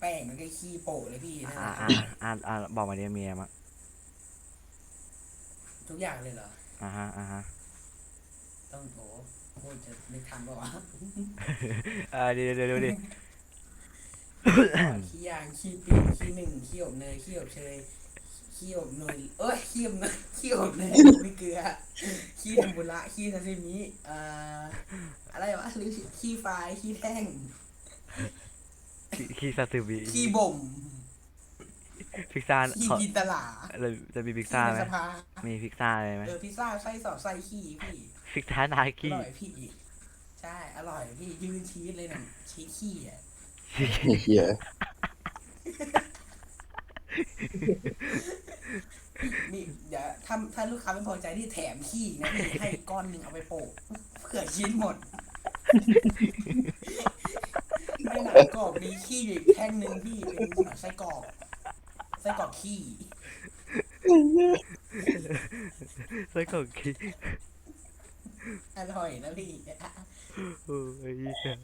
แป้งมันก็ขี้โปะเลยพี่นั่นอ่าน่ะอ่าอ่าอ่าบอกมาดิมีอะไรมั้งทุกอย่างเลยเหรอ อ่าฮะอ่าฮะต้องโถพูดจะไม่ทันปะวะเออเดี๋ยวเดี๋ยวเดี๋ยวดิ ขี้ยางขี้ปีกขี้หนึ่งขี้อบเนยขี้อบเชยขี้อบเนยเอ้ยขี้อบเนยขี้อบเนยไม่เกลือขี้เทมปุระขี้ซาซิมิเอ่ออะไรวะหรือขี้ไฟขี้แท่ง คีคีซาซึบิขี้บ่มพิซซ่าขี้เขากินตลาเราจะมีพิซขี้ซ่าในไหมสภามีพิซซ่าเลยไหมเออพิซซ่าไส้สอดไส้ขี้พี่พิซซ่านาอคีร่อยพี่ใช่อร่อยพี่ยืนชีสเลยนะชีสขี้อะเฮียนี่เดี๋ยวถ้าถ้าลูกค้าไม่พอใจที่แถมขี้นะพี่ให้ก้อนหนึ่งเอาไปโปะเผื่อชิ้นหมดในหนัง กรอบมีขี้อยู่อีกแท่งหนึ่งพี่เป็นไส้กรอกไส้กรอกขี้ไส้กรอกคีอร่อยนะพี่ โอ้ยเหี้ย